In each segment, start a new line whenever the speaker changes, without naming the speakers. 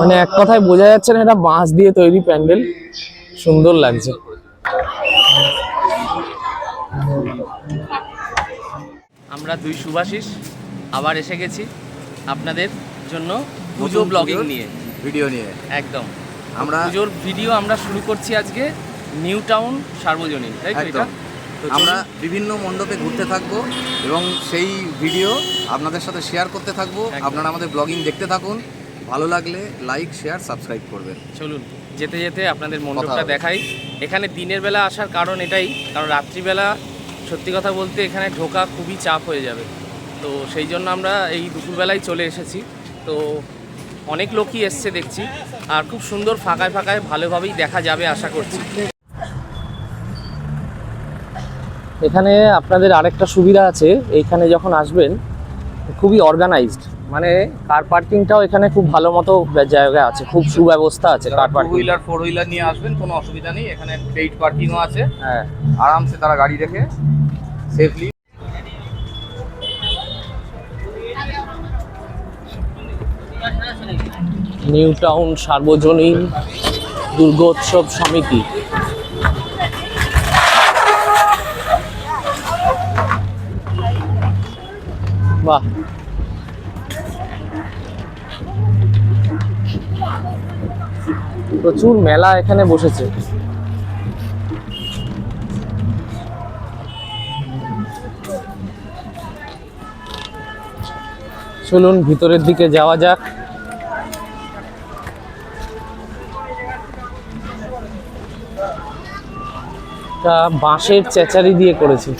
মানে এক কথায় বোঝা যাচ্ছে না এটা বাঁশ দিয়ে তৈরি প্যান্ডেল। সুন্দর লাগছে। আমরা দুই সুভাষিস আবার এসে গেছি আপনাদের জন্য পুজো ব্লগিং নিয়ে।
ভিডিও নিয়ে।
একদম।
আমরা
পুজোর ভিডিও আমরা শুরু করছি আজকে নিউ টাউন সার্বজনীন তাই তো এটা
আমরা বিভিন্ন মণ্ডপে ঘুরতে থাকব এবং সেই ভিডিও আপনাদের সাথে শেয়ার করতে থাকব। আপনারা আমাদের ব্লগিং দেখতে থাকুন। ভালো লাগলে লাইক শেয়ার সাবস্ক্রাইব করবেন।
চলুন যেতে যেতে আপনাদের মণ্ডপটা দেখাই। এখানে দিনের বেলা আসার কারণ এটাই কারণ রাত্রিবেলা সত্যি কথা বলতে এখানে ঢোকা খুবই চাপ হয়ে যাবে। তো সেই জন্য আমরা এই দুপুরবেলায় চলে এসেছি। তো অনেক লোকই এসছে দেখছি আর খুব সুন্দর ফাঁকায় ফাঁকায় ভালোভাবেই দেখা যাবে আশা করছি। এখানে আপনাদের আরেকটা সুবিধা আছে এইখানে যখন আসবেন খুবই অর্গানাইজড মানে কার পার্কিংটাও এখানে খুব ভালো মতো জায়গা আছে খুব সুব্যবস্থা আছে car parking
wheeler four wheeler নিয়ে আসবেন কোনো অসুবিধা নেই এখানে পেইড পার্কিংও আছে।
হ্যাঁ।
আরামসে তারা গাড়ি রেখে সেফলি
নিউ টাউন সার্বজনীন দুর্গোৎসব সমিতি। বাহ। প্রচুর মেলা এখানে বসেছে। চলুন ভিতরের দিকে যাওয়া যাক। বাঁশের চেচারি দিয়ে করেছে।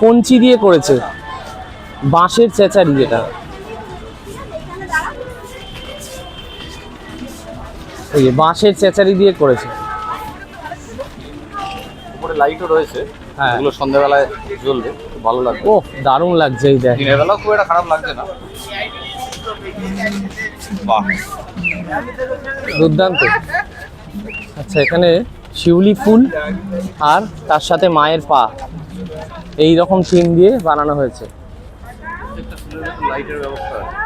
কঞ্চি দিয়ে করেছে। বাঁশের চেচারি যেটা। এই বাঁশের চেচারি দিয়ে করেছে।
উপরে লাইটও রয়েছে।
হ্যাঁ।
এগুলো সন্ধ্যাবেলায় জ্বলবে ভালো লাগবে।
ও দারুণ লাগছে এই দেখ।
দিনের বেলাও খুব একটা খারাপ লাগছে না। বাহ।
দুর্দান্ত। আচ্ছা এখানে শিউলি ফুল আর তার সাথে মায়ের পা। এই রকম থিম দিয়ে বানানো হয়েছে।
প্রত্যেকটা লাইটের ব্যবস্থা আছে।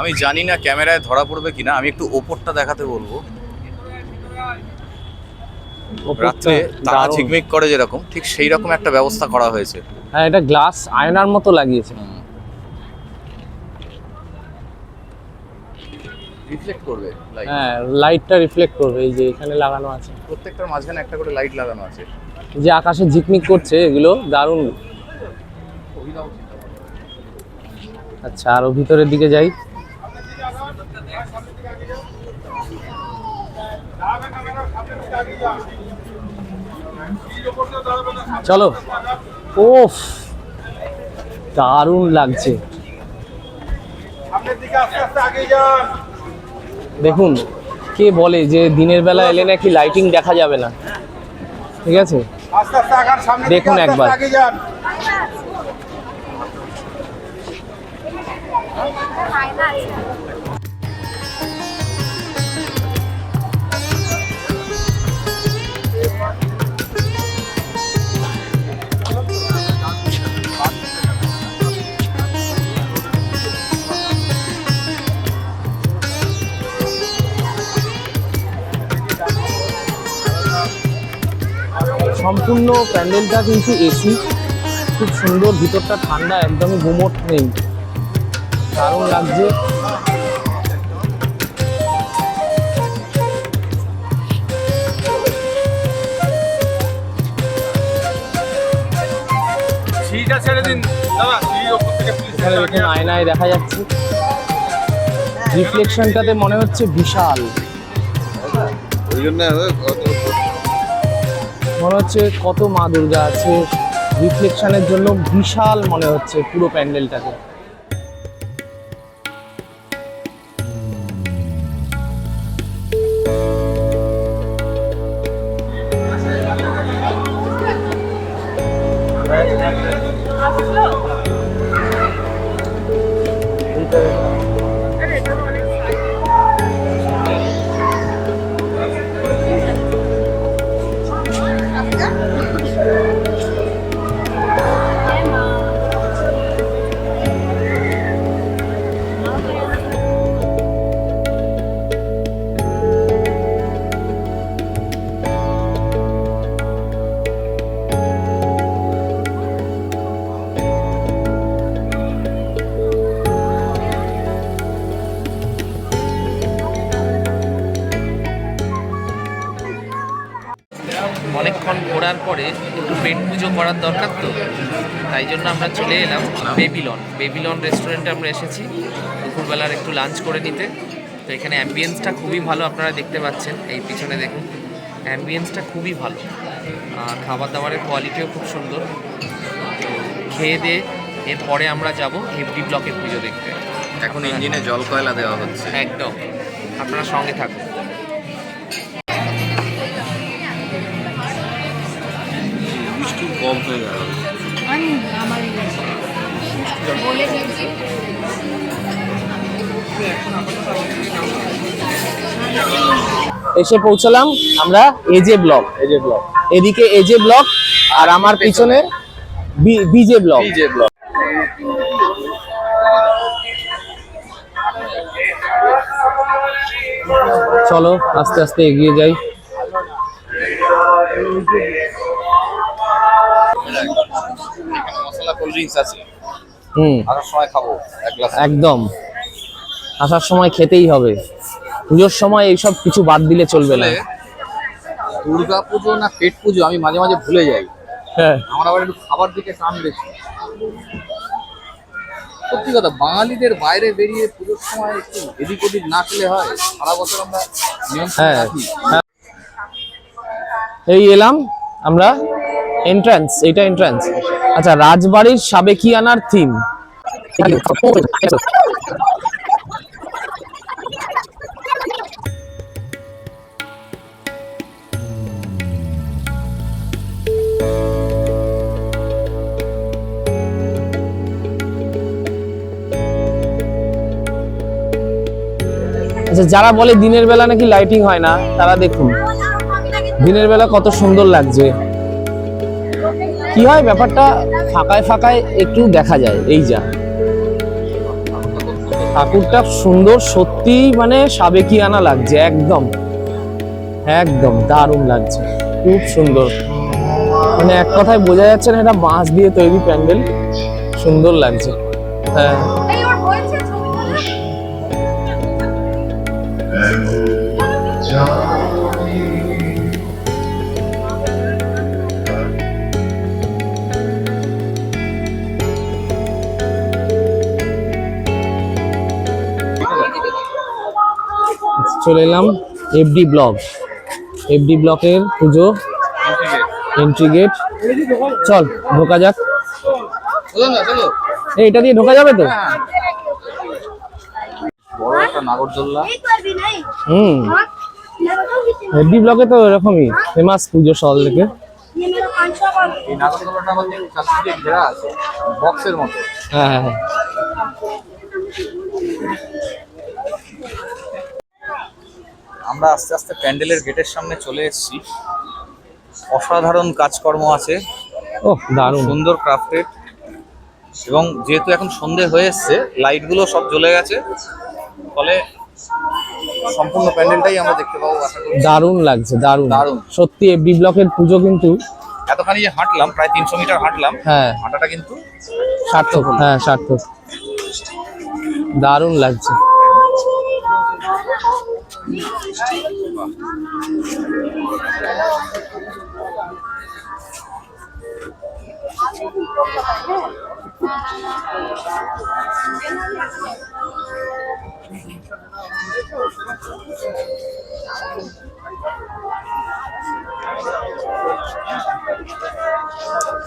আমি জানি না ক্যামেরায় ধরা পড়বে কিনা আমি একটু ওপরটা দেখাতে বলব। রাত্রে তারা ঝিকমিক করে যেরকম ঠিক সেই রকম একটা ব্যবস্থা করা হয়েছে।
হ্যাঁ এটা গ্লাস আয়নার মতো লাগিয়েছে।
রিফ্লেক্ট করবে লাইট
হ্যাঁ লাইটটা রিফ্লেক্ট করবে এই যে এখানে লাগানো আছে।
প্রত্যেকটার মাঝখানে একটা করে লাইট লাগানো আছে।
যে আকাশে ঝিকমিক করছে এগুলো দারুণ। আচ্ছা আরও ভিতরের দিকে যাই। চলো। ওফ দারুণ লাগছে। দেখুন, কে বলে যে দিনের বেলা এলে নাকি লাইটিং দেখা যাবে না। ঠিক আছে? দেখুন একবার। সম্পূর্ণ প্যান্ডেলটা কিন্তু এসি খুব সুন্দর ভিতরটা ঠান্ডা একদমই গুমোট নেই। দারুণ লাগছে। আয়নায় দেখা যাচ্ছে। রিফ্লেকশনটাতে মনে হচ্ছে বিশাল।
ওই জন্য
মনে হচ্ছে কত মা দুর্গা আছে। রিফ্লেকশনের জন্য বিশাল মনে হচ্ছে পুরো প্যান্ডেলটাকে। পরে একটু পেট পুজো করার দরকার তো। তাই জন্য আমরা চলে এলাম বেবিলন। বেবিলন রেস্টুরেন্টে আমরা এসেছি দুপুরবেলার একটু লাঞ্চ করে নিতে। তো এখানে অ্যাম্বিয়েন্সটা খুবই ভালো আপনারা দেখতে পাচ্ছেন। এই পিছনে দেখুন অ্যাম্বিয়েন্সটা খুবই ভালো। আর খাবার দাবারের কোয়ালিটিও খুব সুন্দর। তো খেয়ে দিয়ে এরপরে আমরা যাব হেভডি ব্লকের পুজো দেখতে।
এখন ইঞ্জিনে জল কয়লা দেওয়া হচ্ছে।
একদম। আপনারা সঙ্গে থাকুন।
কম হয়ে গেল।
এসে পৌঁছলাম আমরা এজে ব্লক
যে ব্লক
এদিকে এজে ব্লক আর আমার পিছনে বিজে ব্লক
যে ব্লক
চলো আস্তে আস্তে এগিয়ে যাই।
মশলা কোল্ড ড্রিঙ্কস আছে
হুম।
আসার সময় খাব এক গ্লাস
একদম। আসার সময় খেতেই হবে। পুজোর সময় এইসব কিছু বাদ দিলে চলবে না।
দুর্গা পুজো না পেট পুজো আমি মাঝে মাঝে ভুলে যাই।
হ্যাঁ।
আমার আবার একটু খাবার দিকে টান বেশি। সত্যি কথা বাঙালিদের বাইরে বেরিয়ে পুজোর সময় একটু এদিক ওদিক না খেলে হয়। সারা বছর আমরা
হ্যাঁ। হ্যাঁ। এই এলাম আমরা। এন্ট্রান্স এটা এন্ট্রান্স আচ্ছা রাজবাড়ির সাবেকিয়ানার থিম আচ্ছা যারা বলে দিনের বেলা নাকি লাইটিং হয় না, তারা দেখুন। দিনের বেলা কত সুন্দর লাগছে। কি হয়, ব্যাপারটা ফাঁকায় ফাঁকায় একটু দেখা যায়, এই যা। ঠাকুরটা সুন্দর, সত্যি মানে সাবেকিয়ানা লাগছে, একদম। একদম দারুণ লাগছে, খুব সুন্দর। মানে এক কথায় বোঝা যাচ্ছে না এটা বাঁশ দিয়ে তৈরি প্যান্ডেল, সুন্দর লাগছে। হ্যাঁ।
এই
চলে এলাম এফডি ব্লক এফডি ব্লকের পুজো এন্ট্রি গেট চল, ঢোকা যাক। এই, এটা দিয়ে ঢোকা যাবে তো? হুম। ব্লকে তো এরকমই ফেমাস পুজো হ্যাঁ হ্যাঁ।, হ্যাঁ।
আমরা আস্তে আস্তে প্যান্ডেলের গেটের সামনে চলে এসেছি। অসাধারণ কাজকর্ম আছে।
ওহ দারুণ।
সুন্দর ক্রাফটেড। এবং যেহেতু এখন সন্ধে হয়ে এসছে লাইটগুলো সব জ্বলে গেছে। ফলে সম্পূর্ণ প্যান্ডেলটাই আমরা দেখতে পাবো
দারুণ লাগছে দারুণ।
দারুণ।
সত্যি এফডি ব্লকের পুজো কিন্তু
এতখানি যে হাঁটলাম প্রায় তিনশো মিটার হাঁটলাম
হ্যাঁ।
হাঁটাটা কিন্তু
সার্থক হ্যাঁ সার্থক। দারুণ লাগছে।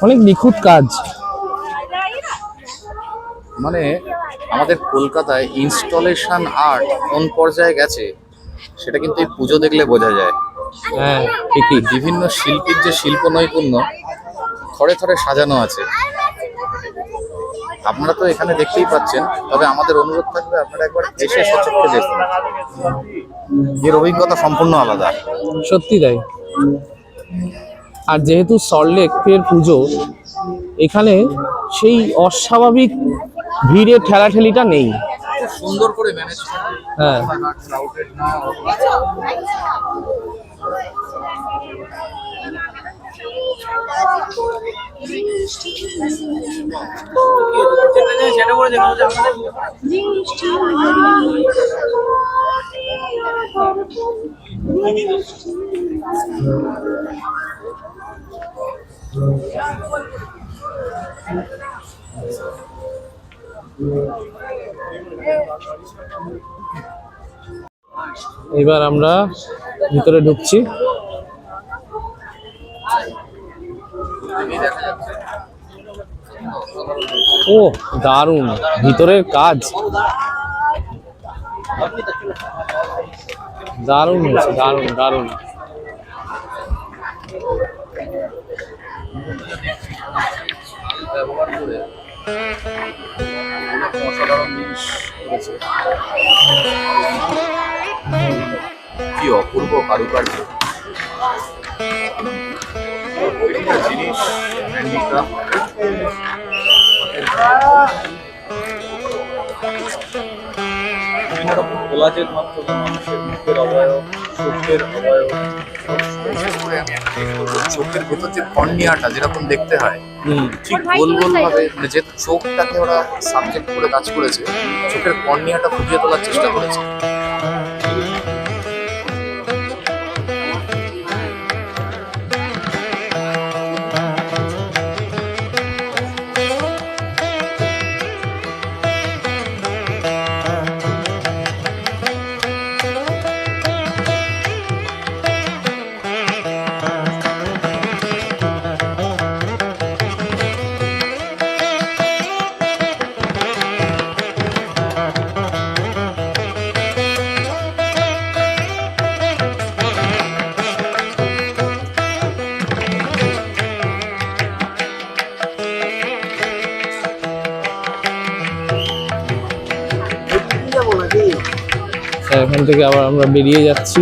অনেক নিখুঁত কাজ।
মানে আমাদের কলকাতায় ইনস্টলেশন আর্ট কোন পর্যায়ে গেছে? সেটা কিন্তু এই পুজো দেখলে বোঝা যায়।
হ্যাঁ ঠিকই।
বিভিন্ন শিল্পীর যে শিল্প নৈপুণ্য থরে থরে সাজানো আছে। আপনারা তো এখানে দেখতেই পাচ্ছেন তবে আমাদের অনুরোধ থাকবে আপনারা একবার এসে সচক্ষে দেখুন। এর অভিজ্ঞতা সম্পূর্ণ আলাদা।
সত্যি তাই। আর যেহেতু সল্টলেকের পুজো এখানে সেই অস্বাভাবিক ভিড়ের ঠেলাঠেলিটা নেই।
খুব সুন্দর করে ম্যানেজ
হ্যাঁ। সেটা করে দেখো এবার আমরা ভিতরে ঢুকছি। ও দারুণ। ভিতরের কাজ। দারুণ দারুণ দারুণ।
ব্যবহার করে অসাধারণ জিনিস করেছে কি অপূর্ব কারুকার্য। জিনিস কোলাজের মাধ্যমে মানুষের মুখের অবয়ব। চোখের বিশেষ করে আমি একটা বলব, চোখের ভেতর যে কর্নিয়াটা যেরকম দেখতে হয় ঠিক গোল গোল? ভাবে মানে যে চোখটাকে ওরা সাবজেক্ট করে কাজ করেছে চোখের কর্নিয়াটা ফুটিয়ে তোলার চেষ্টা করেছে।
এখান থেকে আবার আমরা বেরিয়ে যাচ্ছি।